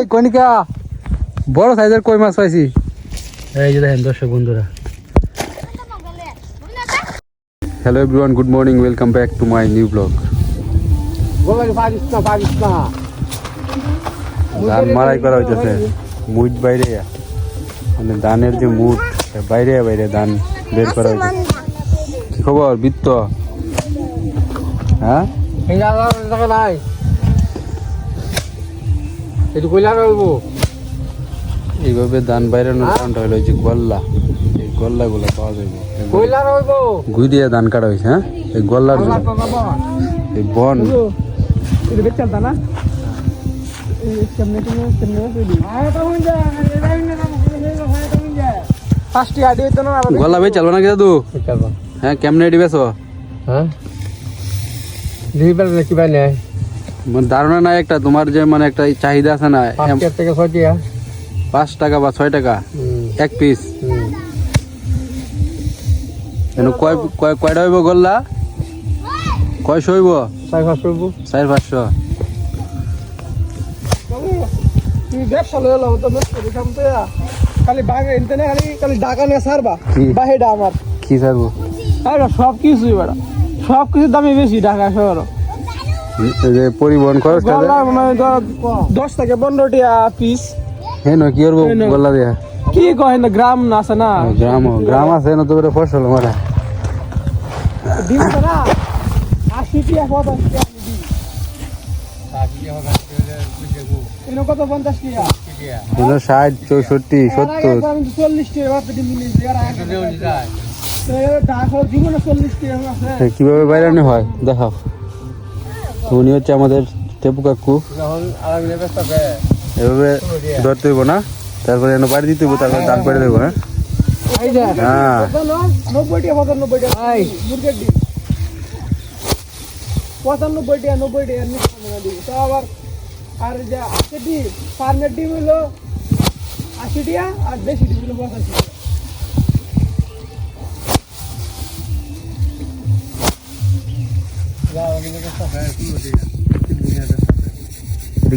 এই কনিকা বড় সাইজের কই মাছ পাইছি? এই যে দেখেন দর্শক বন্ধুরা। Hello everyone good morning welcome back to my new blog ধান মারাই করা হইতেছে। মুট বাইরে মানে ধানের যে মুট বাইরে বাইরে ধান বের করা হইতেছে। কি খবর বৃত্ত? হ্যাঁ? নাই একটু কইলা রাখব এইভাবে ধান বাইরানোর কারণটা হলো যে গল্লা। এই গল্লাগুলো পাওয়া যাবে কইলা রইবো গুইরিয়া ধান কাটা হয়েছে হ্যাঁ? এই গল্লার জন্য। এই বন। এটা বেচাল দানা গলা ভাই চালবো নাকি দাদু? হ্যাঁ কেমনে ডিবেছ হ্যাঁ? ডিবেছ কিবা নাই মানে ধারণা নাই একটা তোমার যে মানে একটা চাহিদা আছে না পাঁচ থেকে ছয় টিয়া পাঁচ টাকা বা ছয় টাকা এক পিস কয় কয় কয়টা হইব গল্লা? কয়শো হইব? চার পাঁচশো ব্যবসা লয়ে লাও তো ব্যবসা দেখাম তো খালি বাগে এনতে না খালি খালি ডাকা নিয়ে সারবা কি? আমার। কি ছাড়বো? আরে সব কিছুই বেড়া। সব কিছুর দামই বেশি ঢাকা শহর যে পরিবহন খরচ গলা মনে দশ থেকে পনেরো টিয়া পিস হ্যাঁ কি করব? দিয়া। কি কয় না গ্রাম না আছে না? গ্রাম গ্রাম আছে না তো করে ফসল মারা। না আশি টিয়া কত ষাট চৌষট্টি সত্তর। কীভাবে বাইরানি হয়? দেখাও। উনি হচ্ছে আমাদের টেপু কাকু। এভাবে ধরতে হইব না? তারপরে এনে বাড়ি দিতে হইব, তারপরে দান করে দেবো হ্যাঁ? হ্যাঁ। নব্বই পঁচানব্বই টিয়া নব্বই দিই তো আবার আর যে, আশি ডিম ফার্মের ডিম হলো আশি টিয়া, আর দেশি ডিম হলো পঁচাশি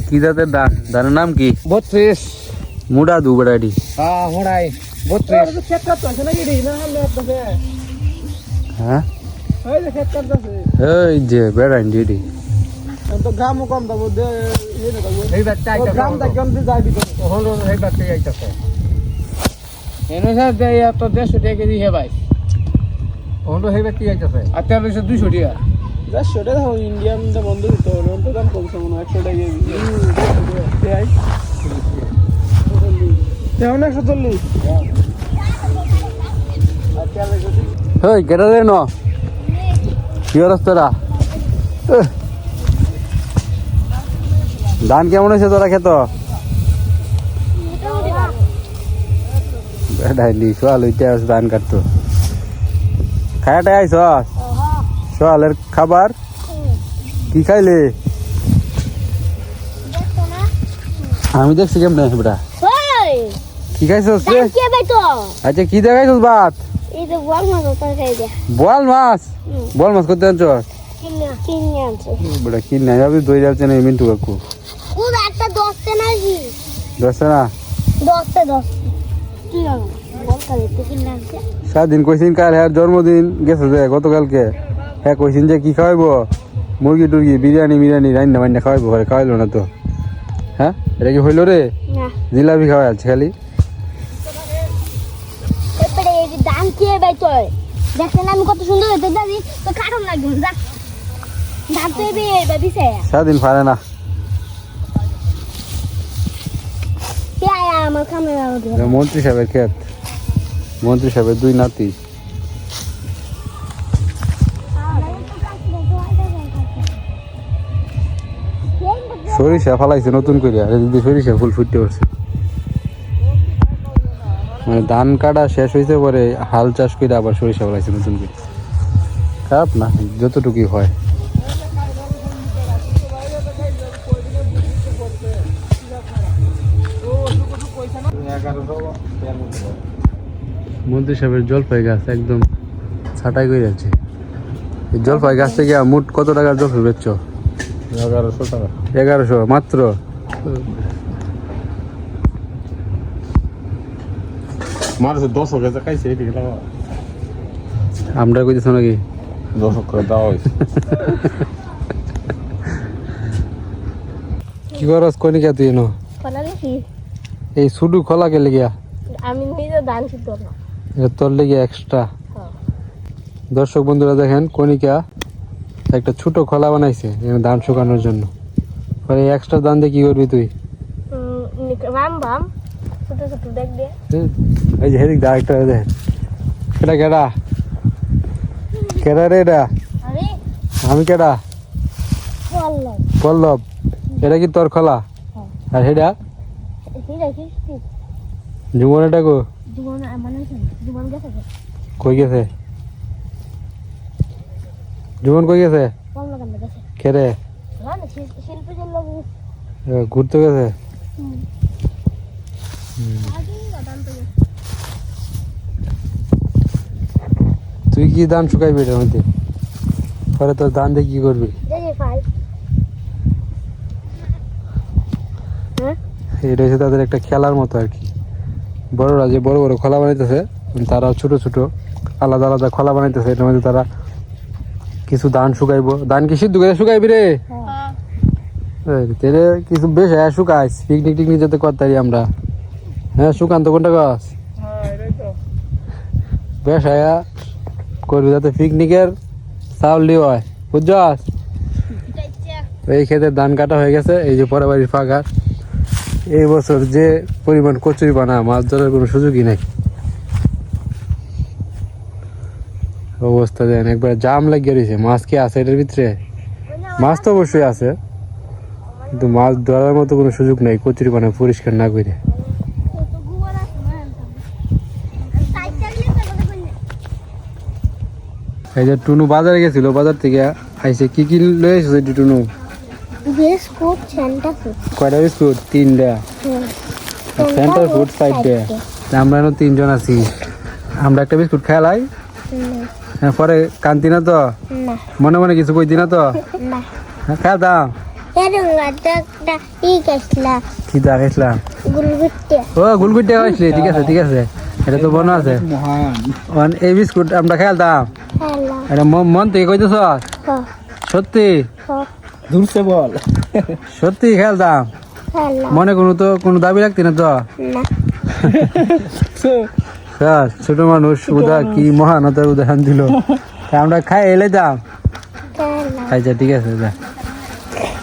কি জাতের ধান ধানের নাম কি? বত্রিশ। মুডা দু বেড়াটি। হ্যাঁ মোড়াই। বত্রিশ। হ্যাঁ? এই যে বেড়াইন এটি। তো গ্রামও কম দাম গ্রাম থেকে অন্তে যায় ভিতরে? হলো এই বাচ্চা যাইতেছে এনে স্যার দেয় এত দেড়শো টাকা কেজি হে ভাই। হলো সেই ব্যক্তি আর তেল দুশো টাকা। দেড়শো টাকা দেখো ইন্ডিয়ান বন্ধ দিতে হবে অন্ত দাম কমছে মনে হয় একশো টাকা তেমন একশো চল্লিশ। হেই কেটা দে ন। কি অবস্থাটা এহ। ধান কেমন হয়েছে তোরা খেত? সোয়াল ধান কাটতো। খায়াটা আইস সোয়ালের খাবার? কি খাইলে? আমি দেখছি কেমন ওই কি খাইছস রে? আচ্ছা কি দেখাইছস ভাত বল মাছ বল মাছ? করতে আনছ? কি নাই দই যাচ্ছে না মিন্টু কাকু। একটা দশটা নাকি দশটা না দশটা দশ। তুই জানো বল কালে তুই কিনে আনছে সারাদিন কইছিন কাল হ্যাঁ জন্মদিন গেছে যে গতকালকে। হ্যাঁ কইছিন যে কি খাওয়াইবো? মুরগি টুরগি বিরিয়ানি মিরিয়ানি রান্না বান্না খাওয়াইবো ঘরে খাওয়াইলো না তো। হ্যাঁ এটা কি হইল রে? জিলাপি খাওয়াই আছে খালি। দেখছেন আমি কত সুন্দর তো কারণ লাগবে যা। দাম তো এবে এবে সারাদিন পারে না। মন্ত্রী সাহেবের ক্ষেত মন্ত্রী সাহেবের দুই নাতি। সরিষা ফালাইছে নতুন করে যদি সরিষা ফুল ফুটতে পারছে মানে ধান কাটা শেষ হয়েছে পরে হাল চাষ করে আবার সরিষা ফলাইছে নতুন করে। খারাপ না, যতটুকুই হয়। মন্ত্রী সাহেবের জলপাই গাছ একদম ছাটাই করে এই জলপাই গাছ থেকে মোট কত টাকার জলপাই বেচছ? এগারোশো টাকা। এগারোশো মাত্র? আমরা কইতেছ নাকি? দশ করে দেওয়া হয়েছে কি করস কই নাকি তুই নো এই সুডু খোলা কে লাগিয়া? আমি নিজে দান সিদ্ধ তোর। লেগে এক্সট্রা হ্যাঁ। দর্শক বন্ধুরা দেখেন কণিকা একটা ছোট খোলা বানাইছে ধান শুকানোর জন্য। পরে এক্সট্রা ধান দিয়ে কি করবি তুই? এই যে হেদিক দা একটা দেখ। এটা কেডা? কেডা রে এটা? আমি কেডা? পল্লব। এটা কি তোর খোলা? আর হেডা? দেখিস এটা কো? গেছে কই গেছে? জীবন কই গেছে? কেরে না না শিল্পী যে লোক এ, ঘুরতে গেছে? দান তুই কি ধান শুকাইবি এটার মধ্যে? পরে তোর ধান দিয়ে কি করবি? হ্যাঁ? এটা হচ্ছে তাদের একটা খেলার মতো আর কি। বড়রা যে বড় বড় খোলা বানাইতেছে তারা ছোট ছোট আলাদা আলাদা খোলা বানাইতেছে এটার মধ্যে তারা কিছু ধান শুকাইবো। ধান কি সিদ্ধ করে শুকাইবি রে? এই, তেরে কিছু বেশ হ্যাঁ শুকাইস। পিকনিক টিকনিক যাতে করতারি আমরা। হ্যাঁ শুকান তো কোনটা গাছ? বেশ হ্যাঁ করবি যাতে পিকনিকের চাউল দিয়ে হয়। বুঝছস? এই ক্ষেতে ধান কাটা হয়ে গেছে এই যে পরের বাড়ির ফাঁকা এই বছর যে পরিমাণ কচুরি বানা মাছ ধরার কোনো সুযোগই নাই। অবস্থা দেন একবার জাম লাগিয়ে রয়েছে মাছ কি আছে এটার ভিতরে? মাছ তো অবশ্যই আছে। কিন্তু মাছ ধরার মতো কোনো সুযোগ নেই কচুরি বানা পরিষ্কার না করে এই যে টুনু বাজারে গেছিল বাজার থেকে আইসে কি কি লয়ে এসেছে টুনু? Biscuit center food. কয়টা বিস্কুট? তিনটা। সেন্টার ফুড সাইডে আমরা তিনজন আছি। আমরা একটা বিস্কুট খেলাই। পরে কান্তি না তো? মনে মনে কিছু কইতি না তো? হ্যাঁ খেলতাম কি দা খাইছিলাম ও গুলগুটে খাইছিলি ঠিক আছে ঠিক আছে। এটা তো মনে আছে। এই বিস্কুট আমরা খেলতাম এটা মন থেকে কইতেছ? সত্যি? হ। বল। সত্যি খেলতাম মনে কোনো তো কোনো দাবি রাখতি না তো? না। স্যার ছোট মানুষ উদা কি মহানতার উদাহরণ দিল। আমরা খাই এলে দাম আচ্ছা ঠিক আছে যা।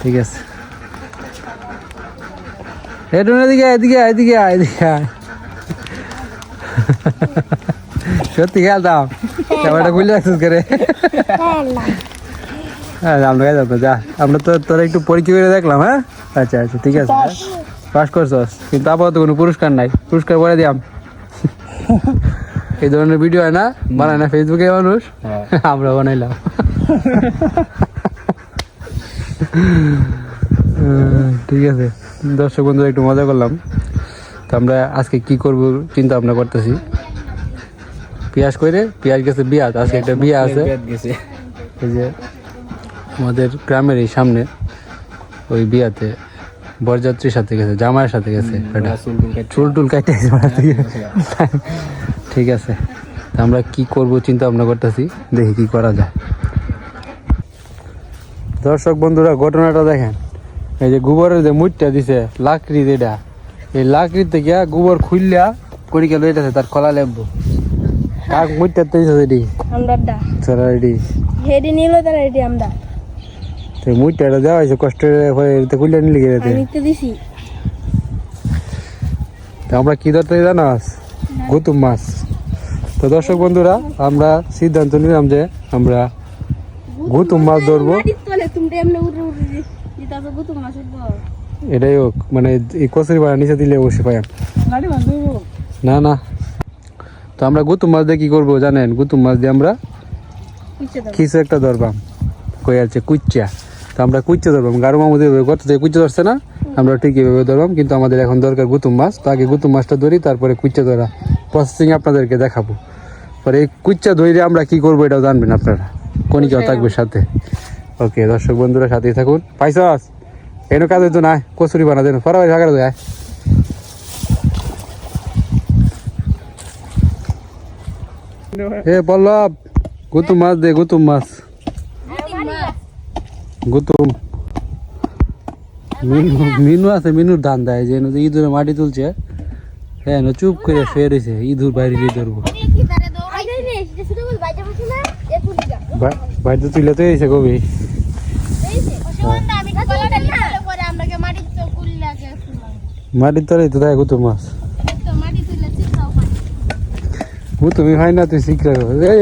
ঠিক আছে। একটু এদিকে এদিকে এদিকে এদিকে। সত্যি খেলতাম ক্যামেরাটা খুলে রাখছিস করে হ্যাঁ আমরা তো, যা। আমরা তো তোরা একটু পরীক্ষা করে দেখলাম হ্যাঁ? আচ্ছা আচ্ছা ঠিক আছে পাস করছস কিন্তু আপাতত কোনো পুরস্কার নাই। পুরস্কার পরে দিয়াম। এই ধরনের ভিডিও হয় না বানায় না ফেসবুকে মানুষ। আমরা বানাইলাম। ঠিক আছে। দর্শক বন্ধুরা একটু মজা করলাম। তো আমরা আজকে কি করব চিন্তা ভাবনা করতেছি। পেঁয়াজ করে পেঁয়াজ গেছে বিয়া আজকে একটা বিয়া আছে। এই যে আমাদের গ্রামের এই সামনে ওই বিয়াতে বরযাত্রীর সাথে গেছে জামাইয়ের সাথে গেছে চুল টুল কাটে। ঠিক আছে আমরা কি করব চিন্তা ভাবনা করতেছি দেখি কি করা যায়। দর্শক বন্ধুরা ঘটনাটা দেখেন। এই যে গোবরের যে মুটটা দিছে লাকড়ি যেটা এই লাকড়ি থেকে গোবর খুললা করি গেল এটাছে তার কলা লেবু। কাক মুটটা দিছে এটি আমরা দা সারা এটি হেডি নিল তার হেডি আমরা তো মুইটা দেওয়া হয়েছে কষ্ট হয়ে এতে খুললে নিলে আমি তো দিছি। তো আমরা কি ধরতে জানাস গুতুম মাছ। তো দর্শক বন্ধুরা আমরা সিদ্ধান্ত নিলাম যে আমরা গুতুম মাছ ধরবো। এটাই হোক মানে এই কচুরি বাড়া নিচে দিলে বসে পাই না না। তো আমরা গুতুম মাছ দিয়ে কি করব জানেন? গুতুম মাছ দিয়ে আমরা কিছু একটা ধরবাম কই আছে? কুচ্চা তো আমরা কুচ্চা ধরবাম। গারো মামুদের কত থেকে কুচ্চা ধরছে না আমরা ঠিক এভাবে ধরবাম। কিন্তু আমাদের এখন দরকার গুতুম মাছ। তো আগে গুতুম মাছটা ধরি তারপরে কুচ্চা ধরা। প্রসেসিং আপনাদেরকে দেখাবো। পরে এই কুচ্চা ধরে আমরা কি করব এটাও জানবেন আপনারা। কনিকাও থাকবে সাথে। ওকে দর্শক বন্ধুরা সাথেই থাকুন। পাইছস? এনো কাজ হইতো না কচুরি বানা দেন ফরাবাড়ি ভাগার দেয় এ পল্লব গুতুম মাছ দে গুতুম মাছ। গুতুম মিনু মিনু আছে মিনুর ধান দেয় যে নদী ইঁদুরে মাটি তুলছে হ্যাঁ না চুপ করে শুয়ে রয়েছে ইঁদুর বাইরে দিয়ে ধরবো বা- বাড়িতে তুলে তো এসে কবি মাটির তলে তো দেয় গুতুম মাছ গুতুমি হয় না তুই শিখলে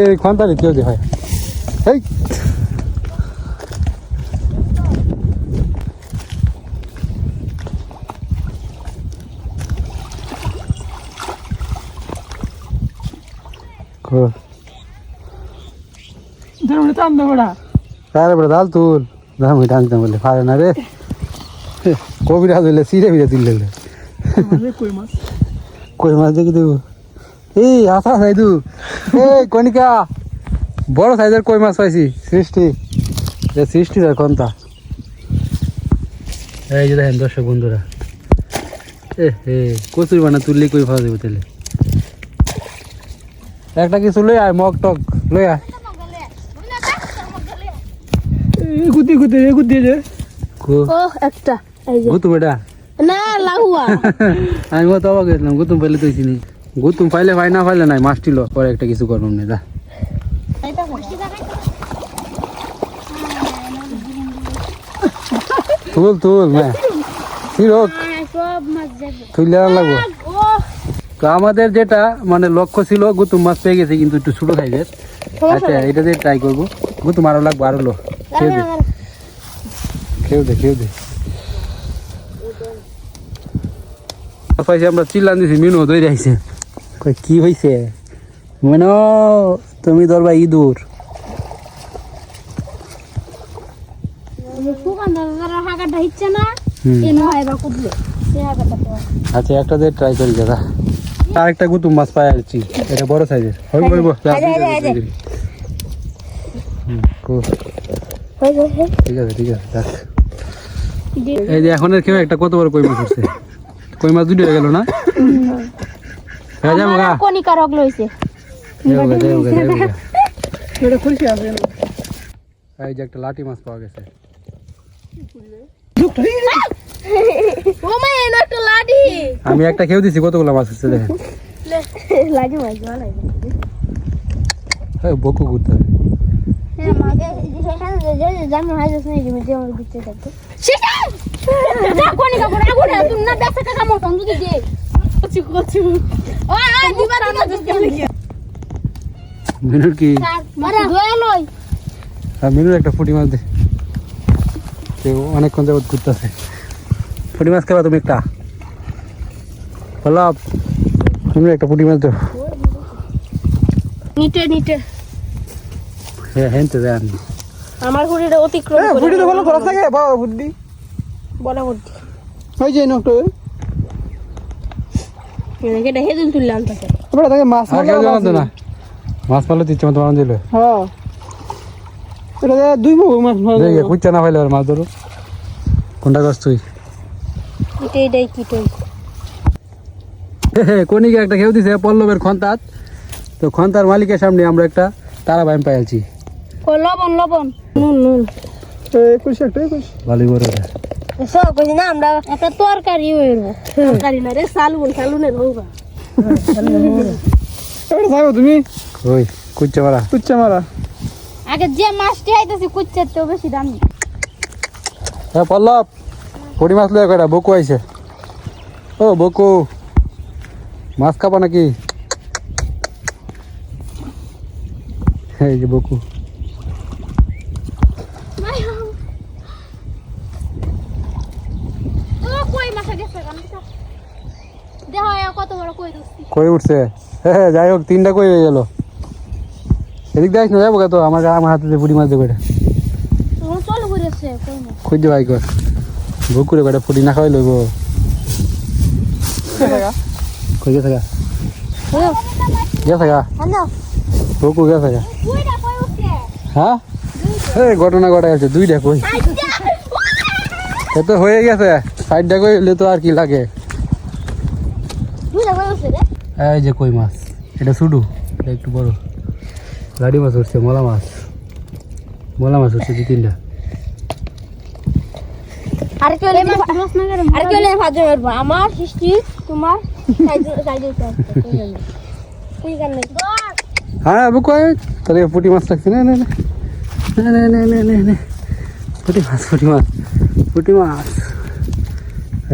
এই খন্তারি কেউ যে হয় এই বড়। দাল তুল। দাম ওই টানতে বলে পারে না রে। কবিরা দিলে সিরে ফিরে তুললে কই মাছ? দেখি দেবো। এই আসা সাইদু। এই কনিকা বড় সাইজের কই মাছ পাইছি? সৃষ্টি। সৃষ্টি দেখ কোনটা এই যে দেখেন দর্শক বন্ধুরা। এ হে কচুরি বানা তুললে কই খাওয়া যাবে তাহলে? একটা কিছু লই আয় মগ টক লই আয়। গুতি গুতি গুতি যে। ও একটা এই যে। গুতুম এটা। না লাহুয়া। আমি মতো অবাক হয়েছিলাম গুতুম পাইলে তুই চিনি গুতুম পাইলে পাই না পাইলে নাই মাছটি লো পরে একটা কিছু করলাম না যা। তুল তুল মে মাছ যাবে। তুললে আর লাগবো। তো আমাদের যেটা মানে লক্ষ্য ছিল গুতুম মাছ পেয়ে গেছে কিন্তু একটু ছোট সাইজের আচ্ছা এটা দিয়ে ট্রাই করব। গুতুম আরও লাগবো আরও লো। খেয়ে দে। খেয়ে দে খেয়ে দে। পাইছি আমরা চিল্লান দিছি মিনু রাইছে কই কি হইছে? মনো তুমি ধরবা ইঁদুর। আচ্ছা একটা দিয়ে ট্রাই করি দাদা। আরেকটা গুতুম মাছ পাই আসছি এটা বড় সাইজের। হইব হইব ঠিক আছে ঠিক আছে দেখ এই যে এখন কেউ একটা কত বড় কই মাছ উঠছে? কই মাছ দুটো হয়ে গেল না? হয়ে যাব গা। কনিকা রগ লইছে। এই যে একটা লাঠি মাছ পাওয়া গেছে। ও মা এনো একটা লাডি। আমি একটা খেয়ে দিছি কতগুলো মাছ উঠছে দেখেন। লাডি মাছ ভালো হ্যাঁ বকু হবে হ্যাঁ মাকে সেখানে যে যে জানো হাই যাচ্ছে না যে যে আমার দিতে থাকতো সেটা? যা কনিকা করে আগুনে তুমি না বেসা টাকা মতন যদি দে কচু কচু। ওই ওই দিবা দিবা মিনুর কি? একটা ফুটি মাছ দে। অনেকক্ষণ যাবত ঘুরতেছে। ফুটি মাছ খাবা তুমি একটা। বলো মিনুর একটা ফুটি মাছ দাও। নিটে নিটে। হ্যাঁ হ্যাঁ তো দেন। আমার ঘুড়িটা অতিক্রম করে বুদ্ধি তো ভালো করা থাকে বাবা বুদ্ধি। বড় বুদ্ধি। হয়ে যায় তুললাম তাকে তাকে মাছ আর কেউ তো না। মাছ পালে দিচ্ছে মতো দিলে হ্যাঁ। এটা দুই মুখ মাছ মাছ দেখে কুচ্চা না পাইলে আর মাছ ধরো। কোনটা গাছ তুই? এটাই কিটই কোনিকে একটা খেয়ে দিছে পল্লবের খন্তাত। তো খন্তার মালিকের সামনে আমরা একটা তারা বাইম পাইছি ও লবণ লবণ। নুন নুন। একুশ একটা একুশ। বড় এটা। সব কইছি না আমরা একটা তরকারি হইব। তরকারি না রে সালুন সালুনের থাকো তুমি? ওই কুচ্চা মারা। কুচ্চা মারা। আগে যে মাছটি আইতেছে কুচ্ছের তো বেশি দাম। হ্যাঁ পল্লব। পুরি মাছ লয়ে কয়টা বকু আইছে। ও বকু মাছ খাবা নাকি? এই যে বকু। কই বড় উঠছে হ্যাঁ যাই হোক তিনটা কই হয়ে গেল। এদিক দেখ না যাব তো? আমার আমার হাতে পুরি মাছ দেবে না। খুঁজ ভাই কর। বকুরে কয়টা ফুটি না খাওয়াই লইব কই গা গেছে গা হ্যালো বকু গা উঠছে হ্যাঁ এই ঘটনা ঘটা গেছে দুইটা কই তো হয়ে গেছে সাইডটা কই হলে তো আর কি লাগে এই যে কই মাছ এটা শুধু এটা একটু বড়। লাডি মাছ উঠছে মলা মাছ। মলা মাছ উঠছে দু তিনটা। আর আমার হ্যাঁ তাহলে পুটি মাছ থাকছে না না না। পুটি মাছ পুটি মাছ পুটি মাছ।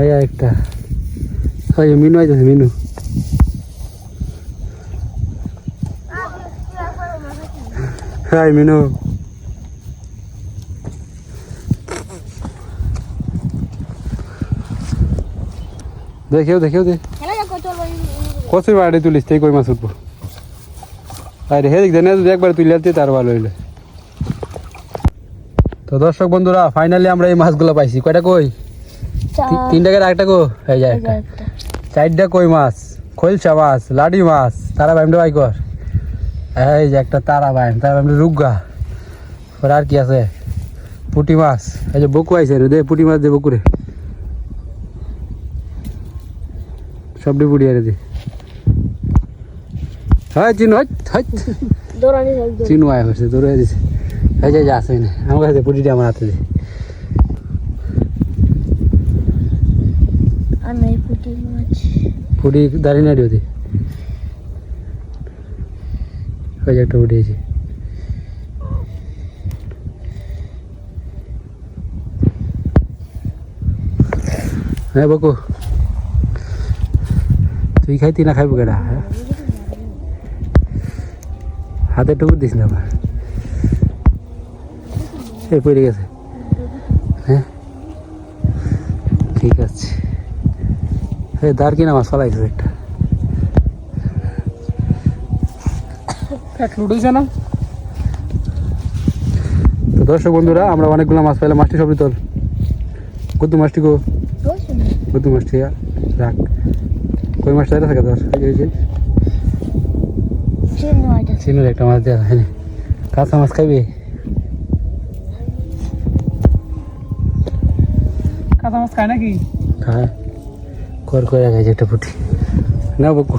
এই একটা হয় মিনু আইতেছে মিনু। হ্যাঁ মিনু। দেখেও দেখেও দে। কচুর বাড়ি তুলিস তাই কই মাছ উঠবো? আরে হেদিক দেনে যদি একবার তুলে আনতে তার ভালো হইলে। তো দর্শক বন্ধুরা ফাইনালি আমরা এই মাছগুলো পাইছি। কয়টা কই? তি- তিন টাকার একটা কো? এই যায় একটা চারটা কই মাছ? খোলসা মাছ লাডি মাছ তারা বাইমটা বাই কর। এই যে একটা তারা বাইম তারা বাইমটা রুগা। ওর আর কি আছে? পুটি মাছ। এই যে বকু আইছে রে দে পুটি মাছ দে বকুরে। সবটি বুড়িয়ে দি হয় চিনু হয় চিনু আয় হয়েছে দৌড়ে দিছে হয়ে যায় যা আসেনি আমার কাছে পুটিটি আমার হাতে দি পুটি দাঁড়িয়ে না দিও হয়ে একটা উঠেছি হ্যাঁ বকু তুই খাইতি না খাইবো কেডা? হ্যাঁ? হাতে টুকুর দিস না আবার? এই পড়ে গেছে। হ্যাঁ? ঠিক আছে। এই দাঁড় কিনা মাছ ফলাইছে একটা। লুটেছে না? তো দর্শক বন্ধুরা আমরা অনেকগুলো মাছ পাইলাম। মাছটি সবটি তোর গুদ্দু মাছটি গো? গুদ্দু মাছটি রাখ। কই মাছটা এটা থাকে তোর? এই যে, চিনুর একটা মাছ দেওয়া হ্যাঁ। কাঁচা মাছ খাইবি? কাঁচা মাছ খায় নাকি? হ্যাঁ কর করে গেছে একটা ফুটি না বকু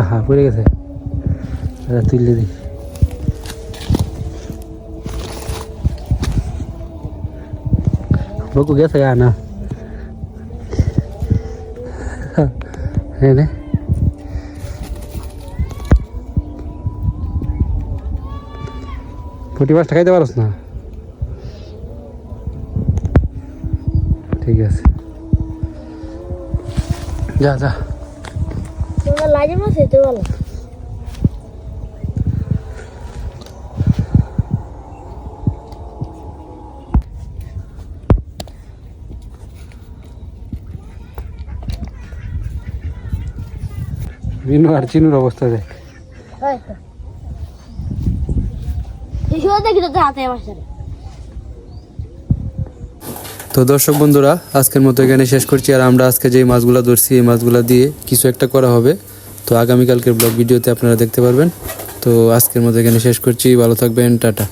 আহা পড়ে গেছে। তুললে দি। বকু গেছে গা না নে ফুটি মাছটা খাইতে পারস না ঠিক আছে যা যা লাজে মাছ হইতে বলো মিনু আর চিনুর অবস্থা দেখ। তো দর্শক বন্ধুরা আজকের মতো এখানে শেষ করছি। আর আমরা আজকে যে মাছগুলো ধরছি এই মাছগুলো দিয়ে কিছু একটা করা হবে। তো আগামীকালকের ব্লগ ভিডিওতে আপনারা দেখতে পারবেন। তো আজকের মতো এখানে শেষ করছি। ভালো থাকবেন। টাটা।